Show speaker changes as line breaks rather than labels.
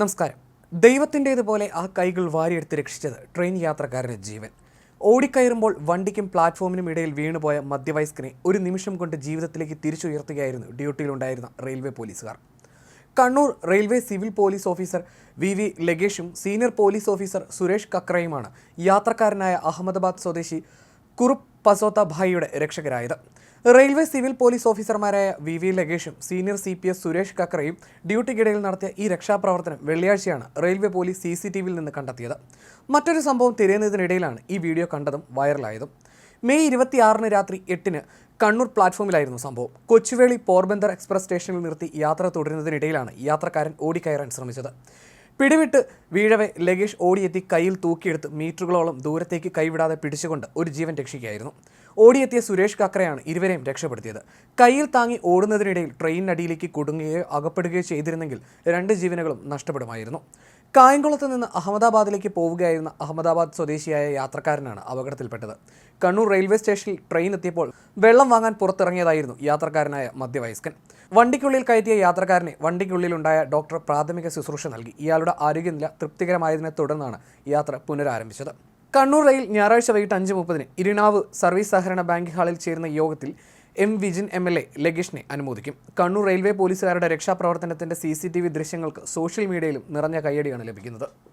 നമസ്കാരം. ദൈവത്തിന്റേതുപോലെ ആ കൈകൾ വാരിയെടുത്ത് രക്ഷിച്ചത് ട്രെയിൻ യാത്രക്കാരന്റെ ജീവൻ. ഓടിക്കയറുമ്പോൾ വണ്ടിക്കും പ്ലാറ്റ്ഫോമിനും ഇടയിൽ വീണുപോയ മധ്യവയസ്കനെ ഒരു നിമിഷം കൊണ്ട് ജീവിതത്തിലേക്ക് തിരിച്ചുയർത്തുകയായിരുന്നു ഡ്യൂട്ടിയിലുണ്ടായിരുന്ന റെയിൽവേ പോലീസുകാർ. Kannur railway civil police officer V V ലഗേഷും senior police officer Suresh കക്രയുമാണ് യാത്രക്കാരനായ അഹമ്മദാബാദ് സ്വദേശി കുറുപ്പ് പസോത്ത ഭായിയുടെ രക്ഷകരായത്. റെയിൽവേ സിവിൽ പോലീസ് ഓഫീസർമാരായ V V ലഗേഷും senior C P S Suresh കക്രയും ഡ്യൂട്ടിക്കിടയിൽ നടത്തിയ ഈ രക്ഷാപ്രവർത്തനം വെള്ളിയാഴ്ചയാണ് railway police C C T വിയിൽ നിന്ന് കണ്ടെത്തിയത്. മറ്റൊരു സംഭവം തിരയുന്നതിനിടയിലാണ് ഈ വീഡിയോ കണ്ടതും വൈറലായതും. മെയ് ഇരുപത്തിയാറിന് രാത്രി എട്ടിന് കണ്ണൂർ പ്ലാറ്റ്ഫോമിലായിരുന്നു സംഭവം. കൊച്ചുവേളി പോർബന്ദർ എക്സ്പ്രസ് സ്റ്റേഷനിൽ നിർത്തി യാത്ര തുടരുന്നതിനിടയിലാണ് യാത്രക്കാരൻ ഓടിക്കയറാൻ ശ്രമിച്ചത്. പിടിവിട്ട് വീഴവെ ലഗേഷ് ഓടിയെത്തി കയ്യിൽ തൂക്കിയെടുത്ത് മീറ്ററുകളോളം ദൂരത്തേക്ക് കൈവിടാതെ പിടിച്ചുകൊണ്ട് ഒരു ജീവൻ രക്ഷിക്കുകയായിരുന്നു. ഓടിയെത്തിയ സുരേഷ് കക്രയാണ് ഇരുവരെയും രക്ഷപ്പെടുത്തിയത്. കയ്യിൽ താങ്ങി ഓടുന്നതിനിടയിൽ ട്രെയിനിനടിയിലേക്ക് കുടുങ്ങുകയോ അകപ്പെടുകയോ ചെയ്തിരുന്നെങ്കിൽ രണ്ട് ജീവനുകളും നഷ്ടപ്പെടുമായിരുന്നു. കായംകുളത്ത് നിന്ന് അഹമ്മദാബാദിലേക്ക് പോവുകയായിരുന്ന അഹമ്മദാബാദ് സ്വദേശിയായ യാത്രക്കാരനാണ് അപകടത്തിൽപ്പെട്ടത്. കണ്ണൂർ റെയിൽവേ സ്റ്റേഷനിൽ ട്രെയിൻ എത്തിയപ്പോൾ വെള്ളം വാങ്ങാൻ പുറത്തിറങ്ങിയതായിരുന്നു യാത്രക്കാരനായ മധ്യവയസ്കൻ. വണ്ടിക്കുള്ളിൽ കയറ്റിയ യാത്രക്കാരനെ വണ്ടിക്കുള്ളിലുണ്ടായ ഡോക്ടർ പ്രാഥമിക ശുശ്രൂഷ നൽകി. ഇയാളുടെ ആരോഗ്യനില തൃപ്തികരമായതിനെ തുടർന്നാണ് യാത്ര പുനരാരംഭിച്ചത്. കണ്ണൂർ റെയിൽ ഞായറാഴ്ച വൈകിട്ട് അഞ്ച് മുപ്പതിന് ഇരിനാവ് സർവീസ് സഹകരണ ബാങ്ക് ഹാളിൽ ചേരുന്ന യോഗത്തിൽ M Vijin M L A ലഗേഷിനെ അനുമോദിക്കും. കണ്ണൂർ റെയിൽവേ പോലീസുകാരുടെ രക്ഷാപ്രവർത്തനത്തിന്റെ സി സി ടി വി ദൃശ്യങ്ങൾക്ക് സോഷ്യൽ മീഡിയയിലും നിറഞ്ഞ കയ്യടിയാണ് ലഭിക്കുന്നത്.